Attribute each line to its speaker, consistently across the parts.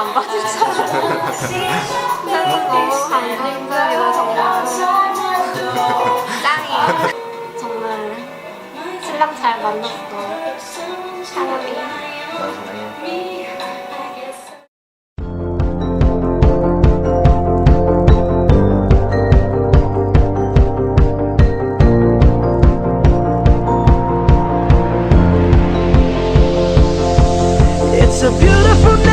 Speaker 1: 안 봐주잖아. 짠, 너무 감동적이다, 정말. 짱이야. 정말 신랑 잘 만났어. 사랑해.
Speaker 2: It's a beautiful night.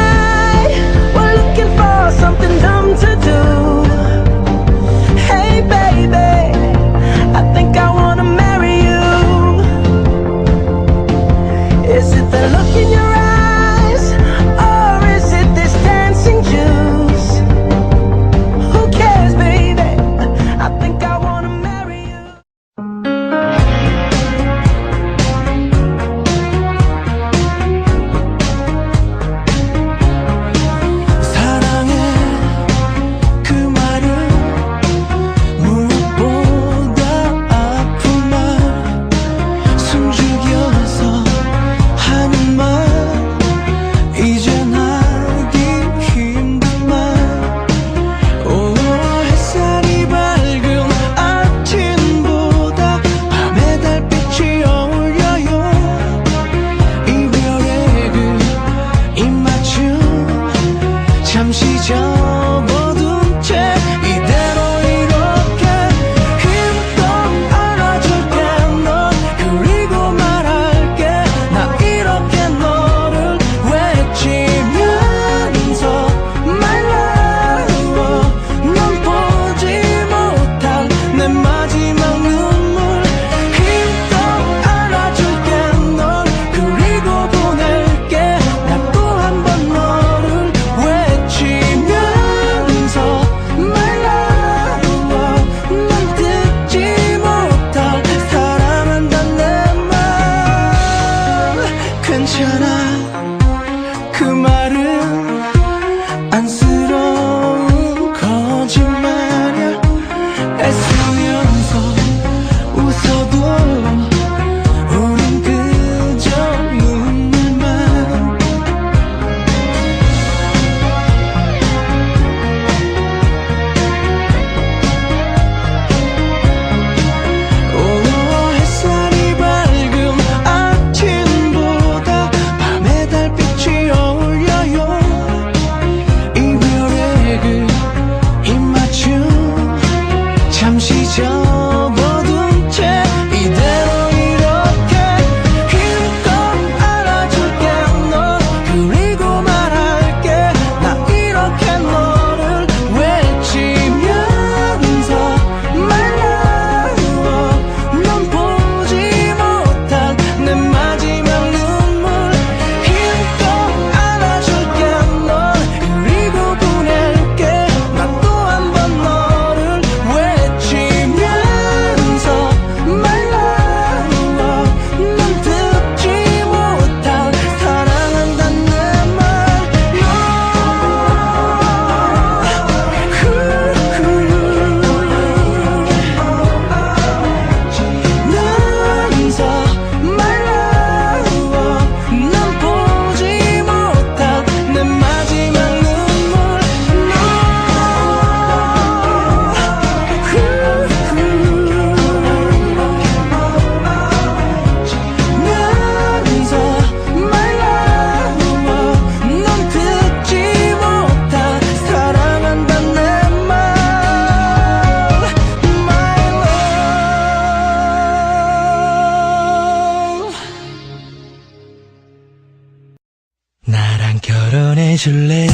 Speaker 2: 결혼해 줄래?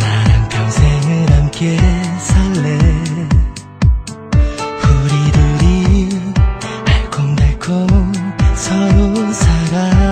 Speaker 2: 나랑 평생을 함께 살래? 우리 둘이 알콩달콩 서로 사랑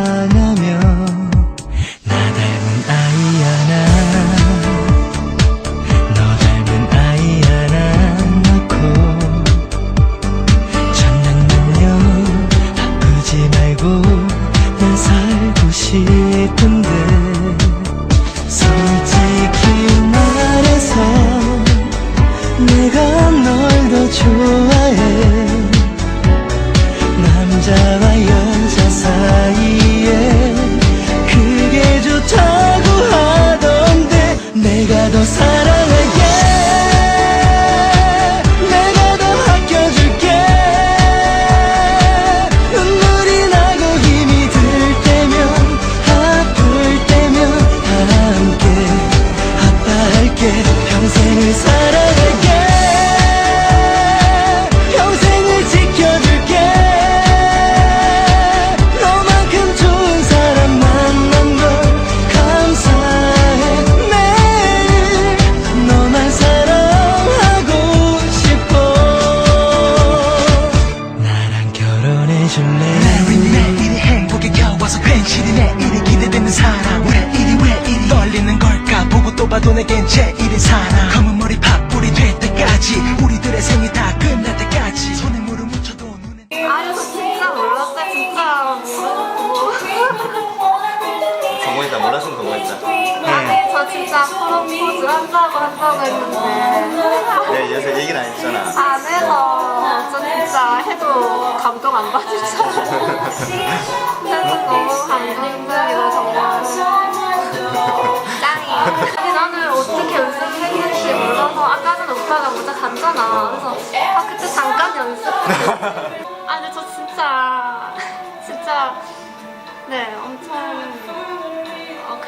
Speaker 1: Just a 진짜 프로포즈 한다고 한다고 했는데.
Speaker 3: 내가 이어서 얘기는 안 했잖아.
Speaker 1: 안 해서 저 진짜 해도 감동 안 받을 줄 알았어요 그래서 너무 감동적이고 정말 짱이에요. 아니 나는 어떻게 연습을 했는지 몰라서 아까 전에 오빠가 먼저 갔잖아. 그래서 아 그때 잠깐 연습 아 근데 저 진짜 진짜 네 엄청 어,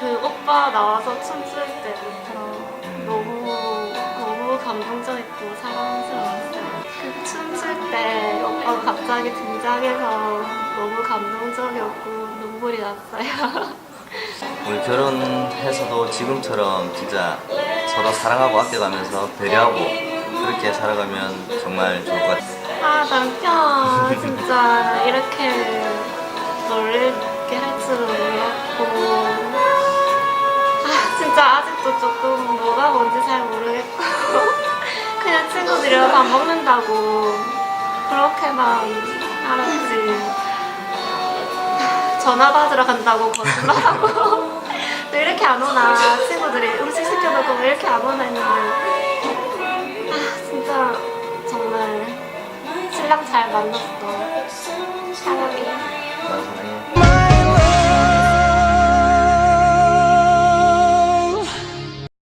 Speaker 1: 그 오빠 나와서 춤출 때부터 너무 너무 감동적이고 사랑스러웠어요. 그 춤출 때 오빠가 갑자기 등장해서 너무 감동적이었고 눈물이 났어요.
Speaker 3: 우리 결혼해서도 지금처럼 진짜 서로 사랑하고 아껴가면서 배려하고 그렇게 살아가면 정말 좋을 것 같아
Speaker 1: 아 남편 진짜 이렇게 놀랄게 할 줄은 몰랐고 아 진짜 아직도 조금 뭐가 뭔지 잘 모르겠고. 그냥 친구들이랑 밥 먹는다고. 그렇게만 알았지. 전화 받으러 간다고 거짓말하고. 왜 이렇게 안 오나. 친구들이 음식 시켜놓고 왜 이렇게 안 오나 했는데. 아 진짜 정말 신랑 잘 만났어. 사랑해